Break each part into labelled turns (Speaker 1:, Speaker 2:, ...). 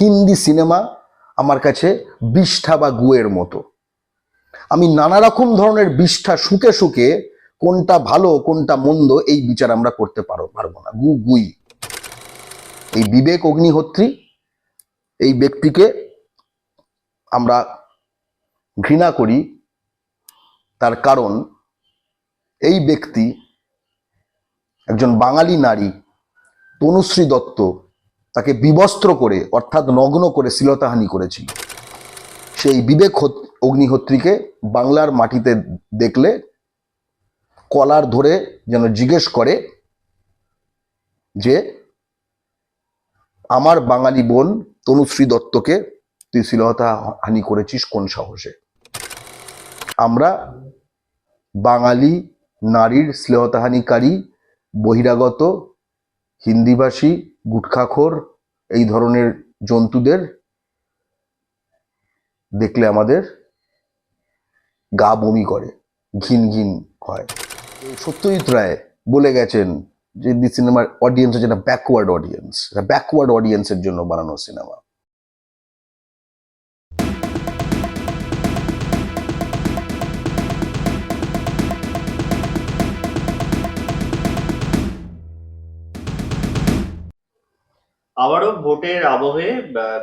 Speaker 1: Hindi cinema আমার কাছে বিষ্ঠা বা গুয়ের মতো। আমি নানা রকম ধরনের বিষ্ঠা শুকে শুকে কোনটা ভালো, কোনটা মন্দ, এই বিচার আমরা করতে পারো, পারব না। গু গুই। এই বিবেক অগ্নিহোত্রী, এই ব্যক্তিকে আমরা ঘৃণা করি, তার কারণ এই ব্যক্তি একজন বাঙালি নারী, তনুশ্রী দত্ত তাকে বিবস্ত্র করে, অর্থাৎ নগ্ন করে শ্লীলতাহানি করেছিল। সেই বিবেক হত- অগ্নিহোত্রীকে বাংলার মাটিতে দেখলে, কলার ধরে যেন জিজ্ঞেস করে যে, আমার বাঙালি বোন তনুশ্রী দত্তকে তুই শ্লীলতা হানি করেছিস কোন সাহসে? আমরা বাঙালি নারীর শ্লীলতাহানিকারী, বহিরাগত হিন্দিভাষী, গুটখাখোর এই ধরনের জন্তুদের দেখলে আমাদের গা বমি করে, ঘিন ঘিন হয়। সত্যজিৎ রায় বলে গেছেন যে সিনেমার অডিয়েন্স হচ্ছে একটা ব্যাকওয়ার্ড অডিয়েন্স ব্যাকওয়ার্ড অডিয়েন্সের জন্য বানানো সিনেমা
Speaker 2: আবারও ভোটের আবহে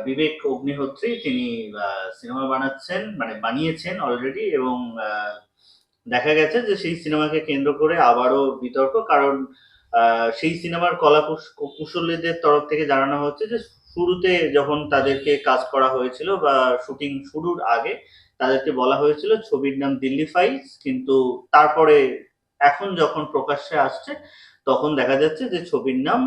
Speaker 2: বিবেক অগ্নিহোত্রী তিনি সিনেমা বানাচ্ছেন মানে বানিয়েছেন অলরেডি এবং দেখা গেছে যে সেই সিনেমাকে কেন্দ্র করে আবারও বিতর্ক কারণ সেই সিনেমার কলা কুশ- কুশলীদের তরফ থেকে জানানো হচ্ছে যে শুরুতে যখন তাদেরকে কাজ করা হয়েছিল বা শুটিং শুরুর আগে তাদেরকে বলা হয়েছিল ছবির নাম দিল্লি ফাইলস কিন্তু তারপরে এখন যখন প্রকাশ্যে আসছে তখন দেখা যাচ্ছে যে ছবির নাম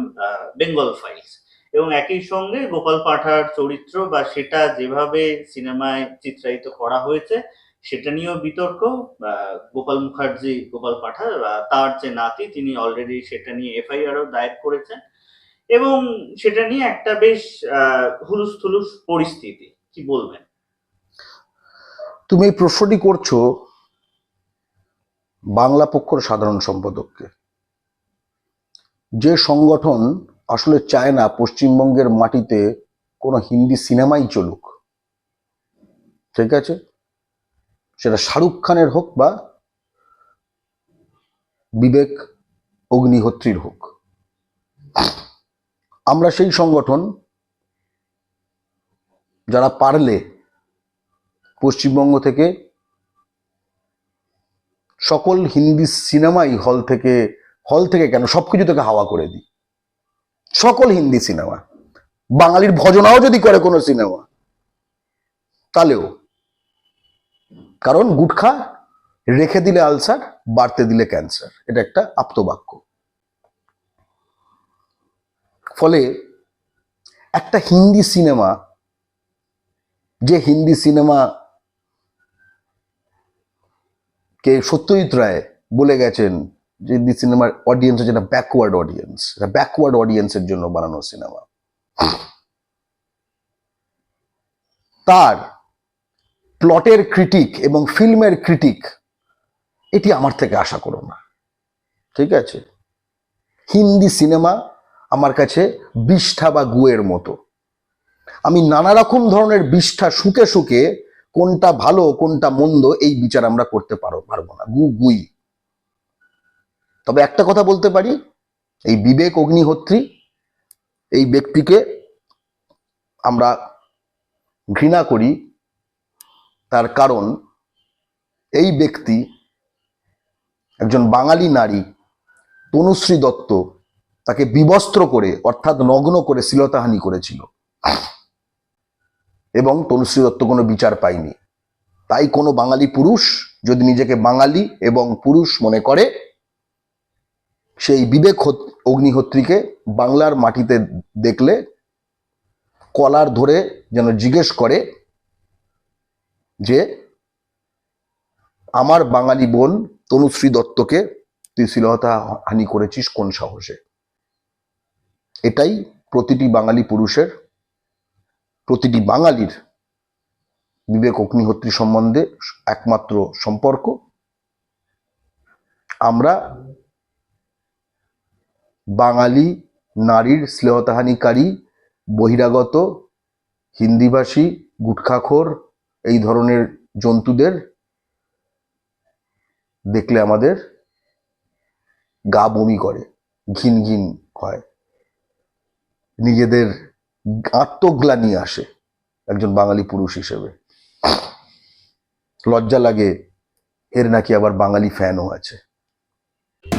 Speaker 2: বেঙ্গল ফাইলস এবং একই সঙ্গে গোপাল পাঠার চরিত্র বা সেটা যেভাবে সিনেমায় চিত্রায়িত করা হয়েছে সেটা নিয়েও বিতর্ক গোপাল মুখার্জি গোপাল পাঠা আহ, তার যে নাতি তিনি অলরেডি সেটা নিয়ে এফআইআরও দায়ের করেছেন। এবং সেটা নিয়ে একটা বেশ হুলুস থুলুস পরিস্থিতি। কি বলবেন?
Speaker 1: তুমি এই প্রশ্নটি করছ বাংলা পক্ষর সাধারণ সম্পাদককে। যে সংগঠন আসলে চায় না পশ্চিমবঙ্গের মাটিতে কোনো হিন্দি সিনেমাই চলুক। ঠিক আছে? সেটা শাহরুখ খানের হোক বা বিবেক অগ্নিহোত্রীর হোক। আমরা সেই সংগঠন যারা পারলে পশ্চিমবঙ্গ থেকে সকল হিন্দি সিনেমাই হল থেকে হল থেকে কেন সবকিছু থেকে হাওয়া করে দিই। সকল হিন্দি সিনেমা। বাঙালির ভজনাও যদি করে কোনো সিনেমা, তাহলেও। কারণ গুটখা রেখে দিলে আলসার, বাড়তে দিলে ক্যান্সার। এটা একটা আপ্তবাক্য। ফলে একটা হিন্দি সিনেমা, যে হিন্দি সিনেমা কে সত্যজিৎ রায় বলে গেছেন যে সিনেমার অডিয়েন্স হচ্ছে একটা ব্যাকওয়ার্ড অডিয়েন্স ব্যাকওয়ার্ড অডিয়েন্সের জন্য বানানো সিনেমা। তার প্লটের ক্রিটিক এবং ফিল্মের ক্রিটিক এটি আমার থেকে আশা করো না। ঠিক আছে? হিন্দি সিনেমা আমার কাছে বিষ্ঠা বা গুয়ের মতো। আমি নানা রকম ধরনের বিষ্ঠা শুকে শুকে কোনটা ভালো, কোনটা মন্দ এই বিচার আমরা করতে পারো পারব না। গু গুই তবে একটা কথা বলতে পারি, এই বিবেক অগ্নিহোত্রী এই ব্যক্তিকে আমরা ঘৃণা করি, তার কারণ এই ব্যক্তি একজন বাঙালি নারী, তনুশ্রী দত্ত, তাকে বিবস্ত্র করে, অর্থাৎ নগ্ন করে শ্লীলতাহানি করেছিল। এবং তনুশ্রী দত্ত কোনো বিচার পায়নি। তাই কোনো বাঙালি পুরুষ যদি নিজেকে বাঙালি এবং পুরুষ মনে করে সেই বিবেক হত- অগ্নিহোত্রীকে বাংলার মাটিতে দেখলে কলার ধরে যেন জিজ্ঞেস করে যে, আমার বাঙালি বোন তনুশ্রী দত্তকে তুই শ্লীলতা হানি করেছিস কোন সাহসে? এটাই প্রতিটি বাঙালি পুরুষের, প্রতিটি বাঙালির বিবেক অগ্নিহোত্রী সম্বন্ধে একমাত্র সম্পর্ক। আমরা বাঙালি নারীর শ্লেহতাহানিকারী, বহিরাগত, হিন্দিভাষী, গুটখাখোর এই ধরনের জন্তুদের দেখলে আমাদের গা বমি করে, ঘিন ঘিন হয়। নিজেদের আত্মগ্লানি আসে একজন বাঙালি পুরুষ হিসেবে। লজ্জা লাগে, এর নাকি আবার বাঙালি ফ্যানও আছে।